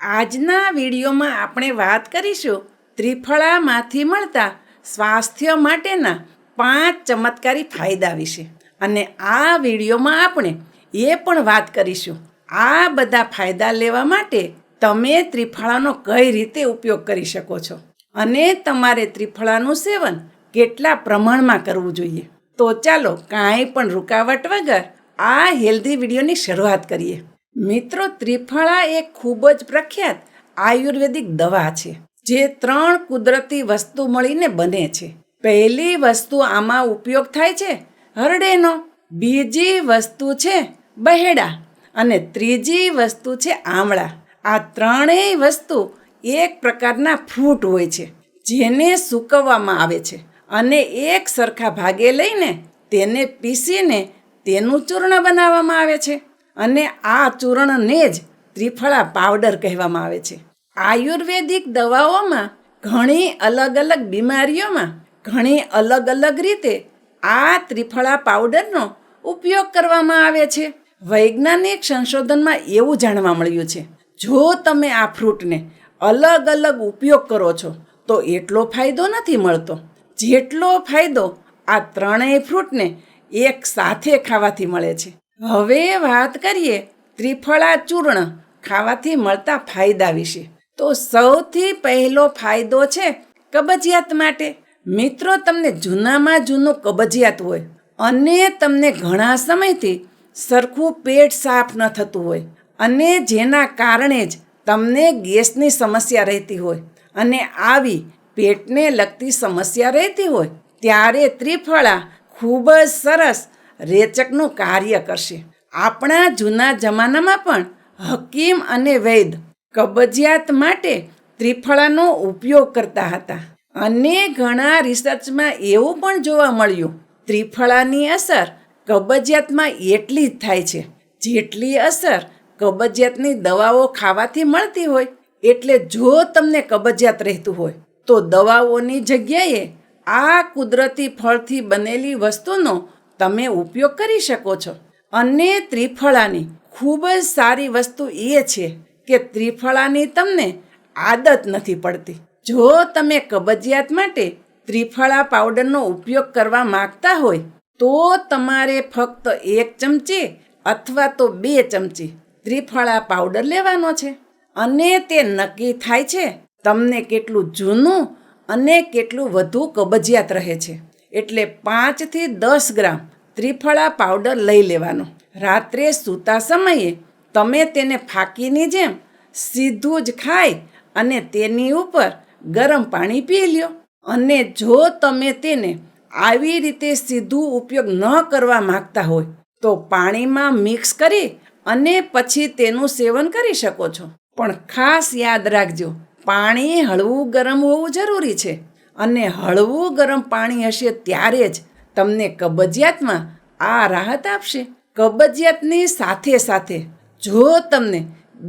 આજના વિડીયોમાં આપણે વાત કરીશું ત્રિફળામાંથી મળતા સ્વાસ્થ્ય માટેના પાંચ ચમત્કારી ફાયદા વિશે. અને આ વિડીયોમાં આપણે એ પણ વાત કરીશું, આ બધા ફાયદા લેવા માટે તમે ત્રિફળાનો કઈ રીતે ઉપયોગ કરી શકો છો? અને તમારે ત્રિફળાનું સેવન કેટલા પ્રમાણમાં કરવું જોઈએ? તો ચાલો કાંઈ પણ રૂકાવટ વગર આ હેલ્ધી વિડીયોની શરૂઆત કરીએ. મિત્રો, ત્રિફળા એ ખૂબ જ પ્રખ્યાત આયુર્વેદિક દવા છે, જે ત્રણ કુદરતી વસ્તુ મળીને બને છે. પહેલી વસ્તુ આમાં ઉપયોગ થાય છે, હરડેનો. બીજી વસ્તુ છે બહેડા અને ત્રીજી વસ્તુ છે આમળા. આ ત્રણેય વસ્તુ એક પ્રકારના ફ્રૂટ હોય છે, જેને સૂકવવામાં આવે છે અને એક સરખા ભાગે લઈને તેને પીસીને તેનું ચૂર્ણ બનાવવામાં આવે છે. અને આ ચૂર્ણને જ ત્રિફળા પાવડર કહેવામાં આવે છે. આયુર્વેદિક દવાઓમાં ઘણી અલગ અલગ બીમારીઓમાં ઘણી અલગ અલગ રીતે આ ત્રિફળા પાવડરનો ઉપયોગ કરવામાં આવે છે. વૈજ્ઞાનિક સંશોધનમાં એવું જાણવા મળ્યું છે, જો તમે આ ફ્રૂટને અલગ અલગ ઉપયોગ કરો છો, તો એટલો ફાયદો નથી મળતો. જેટલો ફાયદો આ ત્રણેય ફ્રૂટને એક સાથે ખાવાથી મળે છે. હવે વાત કરીએ ત્રિફળા ચૂર્ણ, ખાવાથી મળતા ફાયદા વિશે. તો સૌથી પહેલો ફાયદો છે કબજિયાત માટે. મિત્રો, તમને જૂનામાં જૂનું કબજિયાત હોય અને તમને ઘણા સમયથી સરખું પેટ સાફ ન થતું હોય અને જેના કારણે જ તમને ગેસની સમસ્યા રહેતી હોય અને આવી પેટને લગતી સમસ્યા રહેતી હોય, ત્યારે ત્રિફળા ખૂબ જ સરસ રેચકનું કાર્ય કરશે. આપણા જૂના જમાનામાં પણ હકીમ અને વૈદ કબજિયાત માટે ત્રિફળાનો ઉપયોગ કરતા હતા. અને ઘણા રિસર્ચમાં એવું પણ જોવા મળ્યું, ત્રિફળાની અસર કબજિયાતમાં એટલી જ થાય છે. જેટલી અસર કબજિયાતની દવાઓ ખાવાથી મળતી હોય, એટલે જો તમને કબજિયાત રહેતું હોય, તો દવાઓની જગ્યાએ આ કુદરતી ફળથી બનેલી વસ્તુનો તમે ઉપયોગ કરી શકો છો. અને ત્રિફળાની ખૂબ જ સારી વસ્તુ એ છે કે ત્રિફળાની તમને આદત નથી પડતી. જો તમે કબજિયાત માટે ત્રિફળા પાવડરનો ઉપયોગ કરવા માંગતા હોય, તો તમારે ફક્ત એક ચમચી અથવા તો બે ચમચી ત્રિફળા પાવડર લેવાનો છે. અને તે નક્કી થાય છે તમને કેટલું જૂનું અને કેટલું વધુ કબજિયાત રહે છે. એટલે પાંચથી દસ ગ્રામ ત્રિફળા પાવડર લઈ લેવાનો. રાત્રે સૂતા સમયે તમે તેને ફાંકીની જેમ સીધું જ ખાય અને તેની ઉપર ગરમ પાણી પી લ્યો. અને જો તમે તેને આવી રીતે સીધું ઉપયોગ ન કરવા માંગતા હોય, તો પાણીમાં મિક્સ કરી અને પછી તેનું સેવન કરી શકો છો. પણ ખાસ યાદ રાખજો, પાણી હળવું ગરમ હોવું જરૂરી છે. અને હળવું ગરમ પાણી હશે ત્યારે જ તમને કબજિયાતમાં આ રાહત આપશે. કબજિયાતની સાથે સાથે જો તમને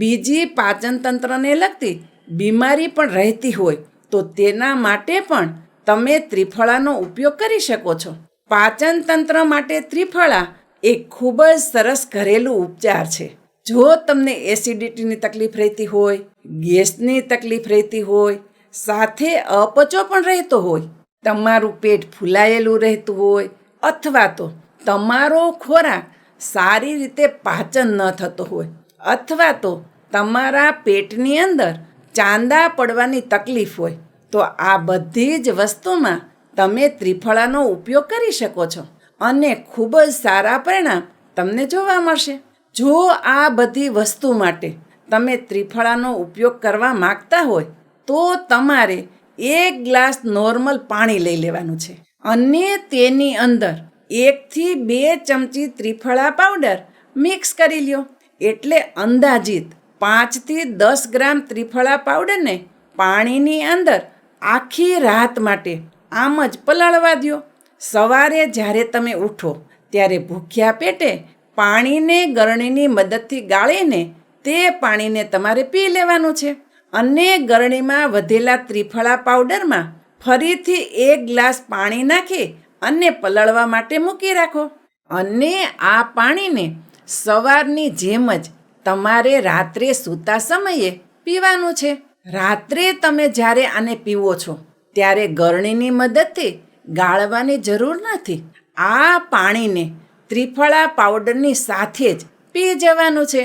બીજી પાચન તંત્રને લગતી બીમારી પણ રહેતી હોય, તો તેના માટે પણ તમે ત્રિફળાનો ઉપયોગ કરી શકો છો. પાચન તંત્ર માટે ત્રિફળા એ ખૂબ જ સરસ ઘરેલું ઉપચાર છે. જો તમને એસિડિટીની તકલીફ રહેતી હોય, ગેસની તકલીફ રહેતી હોય સાથે અપચો પણ રહેતો હોય, તમારું પેટ ફૂલાયેલું રહેતું હોય અથવા તો તમારો ખોરાક સારી રીતે પાચન ન થતો હોય અથવા તો તમારા પેટની અંદર ચાંદા પડવાની તકલીફ હોય, તો આ બધી જ વસ્તુમાં તમે ત્રિફળાનો ઉપયોગ કરી શકો છો અને ખૂબ જ સારા પરિણામ તમને જોવા મળશે. જો આ બધી વસ્તુ માટે તમે ત્રિફળાનો ઉપયોગ કરવા માગતા હોય તો તમારે એક ગ્લાસ નોર્મલ પાણી લઈ લેવાનું છે. અને તેની અંદર એકથી બે ચમચી ત્રિફળા પાવડર મિક્સ કરી લ્યો. એટલે અંદાજિત પાંચથી દસ ગ્રામ ત્રિફળા પાવડરને પાણીની અંદર આખી રાત માટે આમ જ પલાળવા દો સવારે જ્યારે તમે ઉઠો ત્યારે ભૂખ્યા પેટે પાણીને ગરણીની મદદથી ગાળીને તે પાણીને તમારે પી લેવાનું છે. અને ગરણીમાં વધેલા ત્રિફળા પાવડરમાં ફરીથી એક ગ્લાસ પાણી નાખી અને પલળવા માટે મૂકી રાખો. અને આ પાણીને સવારની જેમ જ તમારે રાત્રે સૂતા સમયે પીવાનું છે. રાત્રે તમે જ્યારે આને પીવો છો, ત્યારે ગરણીની મદદથી ગાળવાની જરૂર નથી. આ પાણીને ત્રિફળા પાવડરની સાથે જ પી જવાનું છે.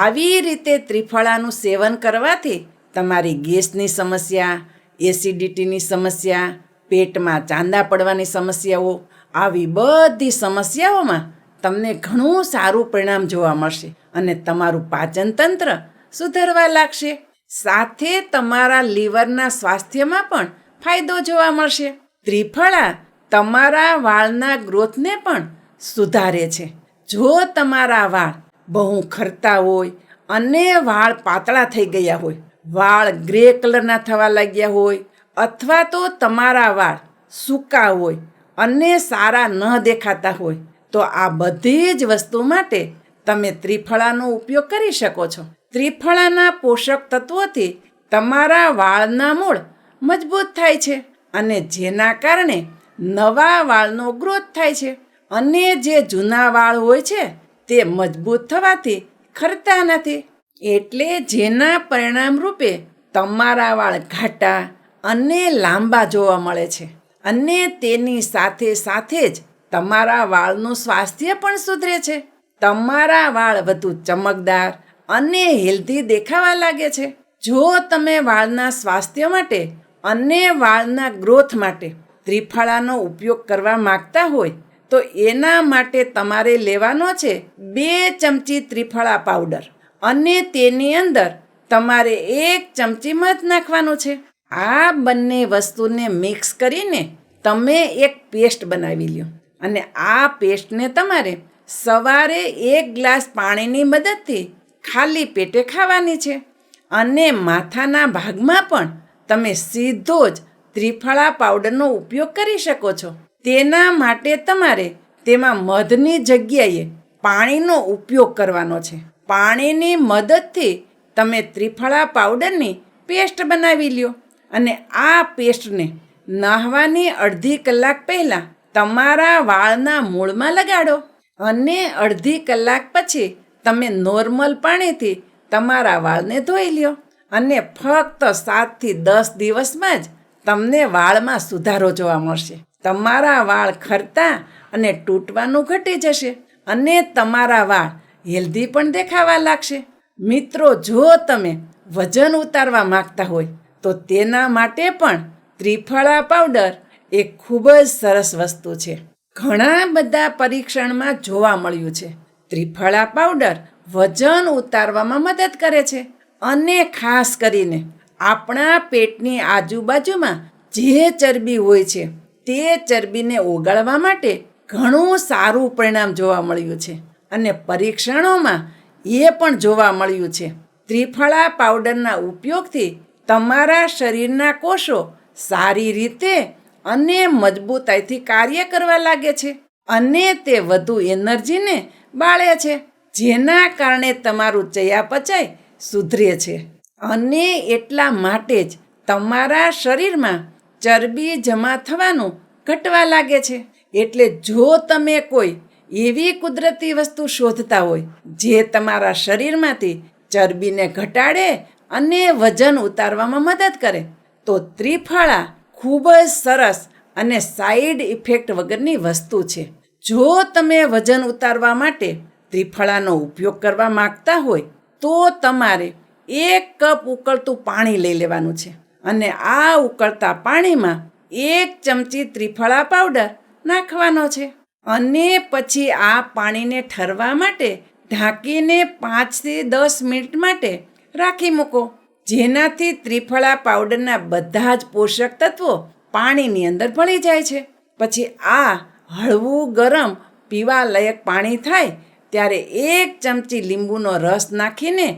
આવી રીતે ત્રિફળાનું સેવન કરવાથી તમારી ગેસની સમસ્યા, એસિડિટીની સમસ્યા, પેટમાં ચાંદા પડવાની સમસ્યાઓ, આવી બધી સમસ્યાઓમાં તમને ઘણું સારું પરિણામ જોવા મળશે અને તમારું પાચન તંત્ર સુધરવા લાગશે. સાથે તમારા લીવરના સ્વાસ્થ્યમાં પણ ફાયદો જોવા મળશે. ત્રિફળા તમારા વાળના ગ્રોથને પણ સુધારે છે. જો તમારા વાળ બહુ ખરતા હોય અને વાળ પાતળા થઈ ગયા હોય વાળ ગ્રે કલરના થવા લાગ્યા હોય અથવા તો તમારા વાળ સૂકા હોય અને સારા ન દેખાતા હોય, તો આ બધી જ વસ્તુ માટે તમે ત્રિફળાનો ઉપયોગ કરી શકો છો. ત્રિફળાના પોષક તત્વોથી તમારા વાળના મૂળ મજબૂત થાય છે અને જેના કારણે નવા વાળનો ગ્રોથ થાય છે અને જે જૂના વાળ હોય છે તે મજબૂત થવાથી ખરતા નથી. એટલે જેના પરિણામ રૂપે તમારા વાળ ઘાટા અને લાંબા જોવા મળે છે. અને તેની સાથે સાથે જ તમારા વાળનું સ્વાસ્થ્ય પણ સુધરે છે. તમારા વાળ વધુ ચમકદાર અને હેલ્ધી દેખાવા લાગે છે. જો તમે વાળના સ્વાસ્થ્ય માટે અને વાળના ગ્રોથ માટે ત્રિફળાનો ઉપયોગ કરવા માંગતા હોય, તો એના માટે તમારે લેવાનો છે બે ચમચી ત્રિફળા પાવડર. અને તેની અંદર તમારે એક ચમચી મધ નાખવાનું છે. આ બંને વસ્તુને મિક્સ કરીને તમે એક પેસ્ટ બનાવી લ્યો. અને આ પેસ્ટને તમારે સવારે એક ગ્લાસ પાણીની મદદથી ખાલી પેટે ખાવાની છે. અને માથાના ભાગમાં પણ તમે સીધો જ ત્રિફળા પાવડરનો ઉપયોગ કરી શકો છો. તેના માટે તમારે તેમાં મધની જગ્યાએ પાણીનો ઉપયોગ કરવાનો છે. પાણીની મદદથી તમે ત્રિફળા પાવડરની પેસ્ટ બનાવી લ્યો. અને આ પેસ્ટને નાહવાની અડધી કલાક પહેલાં તમારા વાળના મૂળમાં લગાડો અને અડધી કલાક પછી તમે નોર્મલ પાણીથી તમારા વાળને ધોઈ લ્યો અને ફક્ત સાતથી દસ દિવસમાં જ તમને વાળમાં સુધારો જોવા મળશે. તમારા વાળ ખરતા અને તૂટવાનું ઘટી જશે અને તમારા વાળ હેલ્ધી પણ દેખાવા લાગશે. મિત્રો, જો તમે વજન ઉતારવા માંગતા હોય, તો તેના માટે પણ ત્રિફળા પાવડર એ ખૂબ જ સરસ વસ્તુ છે. ઘણા બધા પરીક્ષણમાં જોવા મળ્યું છે, ત્રિફળા પાવડર વજન ઉતારવામાં મદદ કરે છે. અને ખાસ કરીને આપણા પેટની આજુબાજુમાં જે ચરબી હોય છે, તે ચરબીને ઓગાળવા માટે ઘણું સારું પરિણામ જોવા મળ્યું છે. અને પરીક્ષણોમાં એ પણ જોવા મળ્યું છે. ત્રિફળા પાવડરના ઉપયોગથી તમારા શરીરના કોષો સારી રીતે અને મજબૂતાઈથી કાર્ય કરવા લાગે છે અને તે વધુ એનર્જીને બાળે છે, જેના કારણે તમારું ચયાપચય સુધરે છે. અને એટલા માટે જ તમારા શરીરમાં ચરબી જમા થવાનું ઘટવા લાગે છે. એટલે જો તમે કોઈ એવી કુદરતી વસ્તુ શોધતા હોય જે તમારા શરીરમાંથી ચરબીને ઘટાડે અને વજન ઉતારવામાં મદદ કરે. તો ત્રિફળા ખૂબ જ સરસ અને સાઈડ ઇફેક્ટ વગરની વસ્તુ છે. જો તમે વજન ઉતારવા માટે ત્રિફળાનો ઉપયોગ કરવા માંગતા હોય, તો તમારે એક કપ ઉકળતું પાણી લઈ લેવાનું છે અને આ ઉકળતા પાણીમાં એક ચમચી ત્રિફળા પાવડર નાખવાનો છે. અને પછી આ પાણીને ઠરવા માટે ઢાંકીને પાંચથી દસ મિનિટ માટે રાખી મૂકો. જેનાથી ત્રિફળા પાવડરના બધા જ પોષક તત્વો પાણીની અંદર ભળી જાય છે. પછી આ હળવું ગરમ પીવા લાયક પાણી થાય ત્યારે એક ચમચી લીંબુનો રસ નાખીને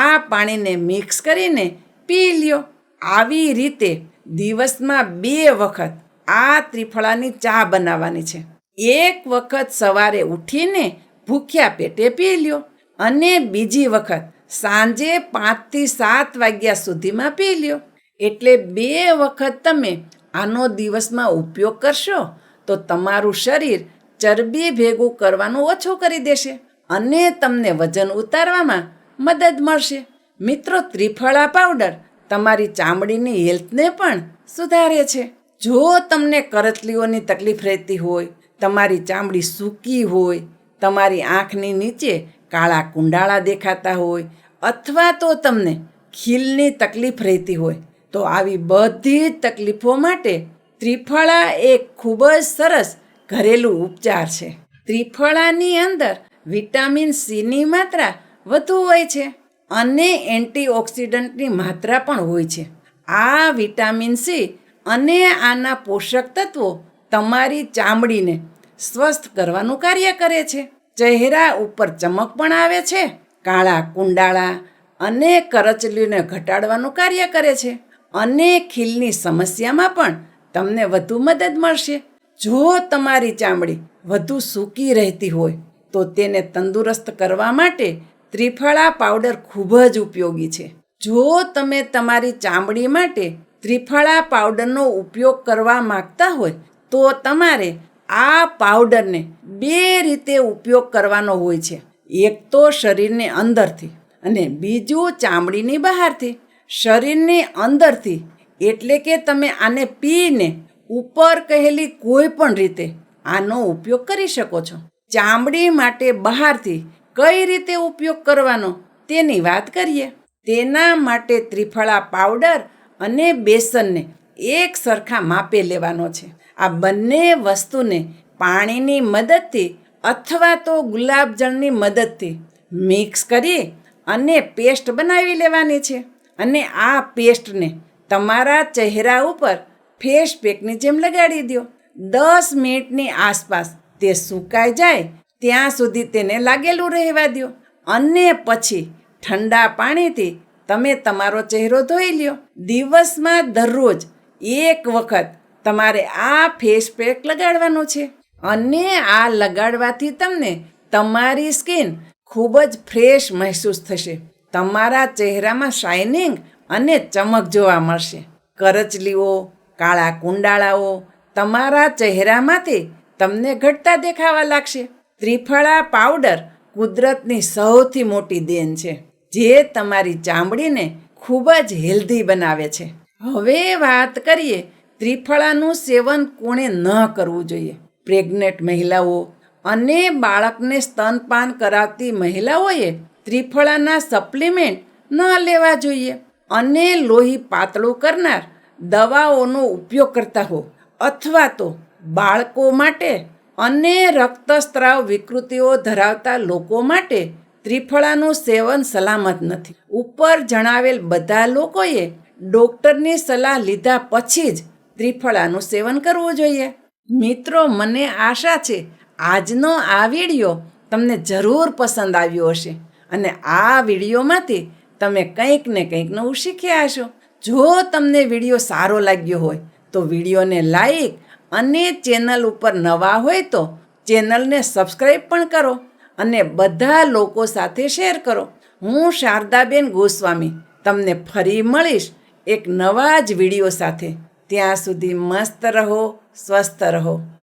આ પાણીને મિક્સ કરીને પી લ્યો. આવી રીતે દિવસમાં બે વખત આ ત્રિફળાની ચા બનાવવાની છે. એક વખત સવારે ઉઠીને ભૂખ્યા પેટે પી લ્યો અને બીજી વખત સાંજે પાંચથી સાત વાગ્યા સુધીમાં પી લ્યો. એટલે બે વખત તમે આનો દિવસમાં ઉપયોગ કરશો તો તમારું શરીર ચરબી ભેગું કરવાનું ઓછું કરી દેશે અને તમને વજન ઉતારવામાં મદદ મળશે. મિત્રો, ત્રિફળા પાવડર તમારી ચામડીની હેલ્થને પણ સુધારે છે. જો તમને કરતલીઓની તકલીફ રહેતી હોય તમારી ચામડી સૂકી હોય, તમારી આંખની નીચે કાળા કુંડાળા દેખાતા હોય અથવા તો તમને ખીલની તકલીફ રહેતી હોય, તો આવી બધી તકલીફો માટે ત્રિફળા એક ખૂબ જ સરસ ઘરેલું ઉપચાર છે. ત્રિફળાની અંદર વિટામિન સીની માત્રા વધુ હોય છે અને એન્ટીઓક્સિડન્ટની માત્રા પણ હોય છે. આ વિટામિન સી અને આના પોષક તત્વો તમારી ચામડીને સ્વસ્થ કરવાનું કાર્ય કરે છે. ચહેરા ઉપર ચમક પણ આવે છે. કાળા કુંડાળા અને કરચલીને ઘટાડવાનું કાર્ય કરે છે. અને ખીલની સમસ્યામાં પણ તમને વધુ મદદ મળશે. જો તમારી ચામડી વધુ સૂકી રહેતી હોય, તો તેને તંદુરસ્ત કરવા માટે ત્રિફળા પાવડર ખૂબ જ ઉપયોગી છે. જો તમે તમારી ચામડી માટે ત્રિફળા પાવડરનો ઉપયોગ કરવા માંગતા હોય તો તમારે આ પાવડરને બે રીતે ઉપયોગ કરવાનો હોય છે. એક તો શરીરને અંદરથી અને બીજું ચામડીની બહારથી. શરીરની અંદરથી એટલે કે તમે આને પીને ઉપર કહેલી કોઈ પણ રીતે આનો ઉપયોગ કરી શકો છો. ચામડી માટે બહારથી કઈ રીતે ઉપયોગ કરવાનો તેની વાત કરીએ. તેના માટે ત્રિફળા પાવડર અને બેસનને એક સરખા માપે લેવાનો છે. આ બંને વસ્તુને પાણીની મદદથી અથવા તો ગુલાબજળની મદદથી મિક્સ કરી અને પેસ્ટ બનાવી લેવાની છે. અને આ પેસ્ટને તમારા ચહેરા ઉપર ફેસ પેકની જેમ લગાડી દો દસ મિનિટની આસપાસ તે સુકાઈ જાય ત્યાં સુધી તેને લાગેલું રહેવા દો અને પછી ઠંડા પાણીથી તમે તમારો ચહેરો ધોઈ લ્યો. દિવસમાં દરરોજ એક વખત તમારે આ ફેસ પેક લગાડવાનું છે. અને આ લગાડવાથી તમને તમારી સ્કિન ખૂબ જ ફ્રેશ મહેસૂસ થશે. તમારા ચહેરામાં શાઇનિંગ અને ચમક જોવા મળશે. કરચલીઓ, કાળા કુંડાળાઓ તમારા ચહેરામાંથી તમને ઘટતા દેખાવા લાગશે. ત્રિફળા પાવડર કુદરતની સૌથી મોટી દેન છે, જે તમારી ચામડીને ખૂબ જ હેલ્ધી બનાવે છે. હવે વાત કરીએ ત્રિફળાનું સેવન કોણે ન કરવું જોઈએ? પ્રેગ્નેન્ટ મહિલાઓ અને બાળકને સ્તનપાન કરાવતી મહિલાઓએ ત્રિફળાના સપ્લિમેન્ટ ન લેવા જોઈએ અને લોહી પાતળું કરનાર દવાઓનો ઉપયોગ કરતા હો અથવા તો બાળકો માટે અને રક્તસ્રાવ વિકૃતિઓ ધરાવતા લોકો માટે ત્રિફળાનું સેવન સલામત નથી. ઉપર જણાવેલ બધા લોકોએ ડૉક્ટરની સલાહ લીધા પછી જ ત્રિફળાનું સેવન કરવું જોઈએ. મિત્રો, મને આશા છે, આજનો આ વીડિયો તમને જરૂર પસંદ આવ્યો હશે અને આ વિડીયોમાંથી તમે કંઈક ને કંઈક નવું શીખ્યા હશો. જો તમને વીડિયો સારો લાગ્યો હોય, તો વિડીયોને લાઈક અને ચેનલ ઉપર નવા હોય તો ચેનલને સબસ્ક્રાઈબ પણ કરો અને બધા લોકો સાથે શેર કરો. હું શારદાબેન ગોસ્વામી તમને ફરી મળીશ એક નવા જ વીડિયો સાથે. ત્યાં સુધી મસ્ત રહો સ્વસ્થ રહો.